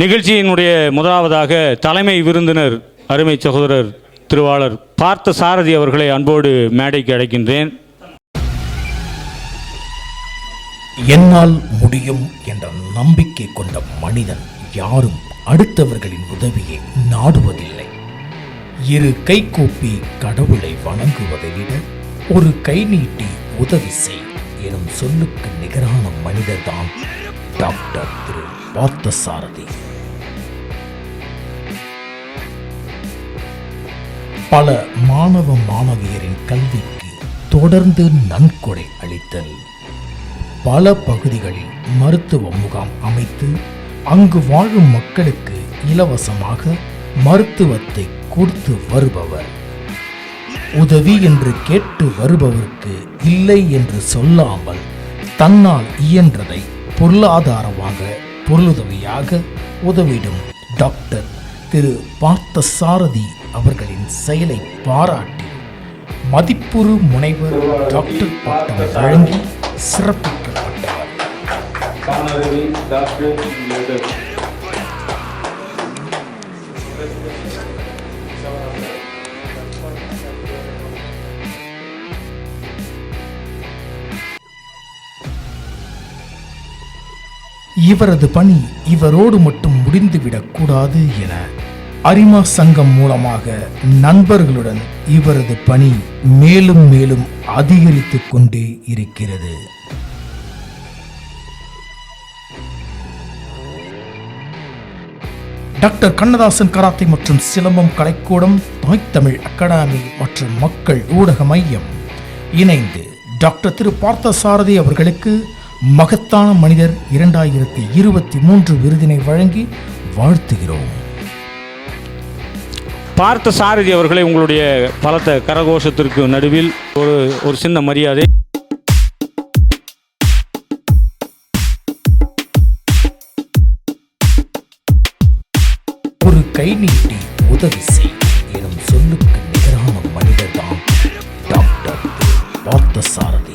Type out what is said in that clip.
நிகழ்ச்சியினுடைய முதலாவதாக தலைமை விருந்தினர் அருமை சகோதரர் திருவாளர் பார்த்த சாரதி அவர்களை அன்போடு மேடைக்கு அழைக்கின்றேன். என்னால் முடியும் என்ற நம்பிக்கை கொண்ட மனிதன் யாரும் அடுத்தவர்களின் உதவியை நாடுவதில்லை. இரு கை கூப்பி கடவுளை வணங்குவதை விட ஒரு கை நீட்டி உதவி செய் எனும் சொல்லுக்கு நிகரான மனிதர்தான் டாக்டர் திரு பார்த்தசாரதி பல மாணவ மாணவியரின் கல்விக்கு தொடர்ந்து நன்கொடை அளித்தல். பல பகுதிகளில் மருத்துவ முகாம் அமைத்து அங்கு வாழும் மக்களுக்கு இலவசமாக மருத்துவத்தை கொடுத்து வருபவர். உதவி என்று கேட்டு வருபவருக்கு இல்லை என்று சொல்லாமல் தன்னால் இயன்றதை பொருளாதாரமாக பொருளுதவியாக உதவிடும் டாக்டர் திரு பார்த்தசாரதி அவர்களின் செயலை பாராட்டி மதிப்புறு முனைவர் டாக்டர் பட்டம் வழங்கி சிறப்பிக்கப்பட்டவர் இவரது பணி இவரோடு மட்டும் முடிந்துவிடக்கூடாது என அரிமா சங்கம் மூலமாக நண்பர்களுடன் இவரது பணி மேலும் மேலும் அதிகரித்து கொண்டே இருக்கிறது. டாக்டர் கண்ணதாசன் கராத்தே மற்றும் சிலம்பம் கலைக்கூடம் தாய் தமிழ் அகாடமி மற்றும் மக்கள் ஊடக மையம் இணைந்து டாக்டர் திரு பார்த்தசாரதி அவர்களுக்கு மகத்தான மனிதர் இரண்டாயிரத்தி இருபத்தி மூன்று விருதினை வழங்கி வாழ்த்துகிறோம். பார்த்த சாரதி அவர்களை உங்களுடைய பலத்த கரகோஷத்திற்கு நடுவில் ஒரு ஒரு சின்ன மரியாதை. ஒரு கை நீட்டி உதவி செய் எனும் சொல்லுக்கு நிகரான மனிதர்தான் டாக்டர் பார்த்தசாரதி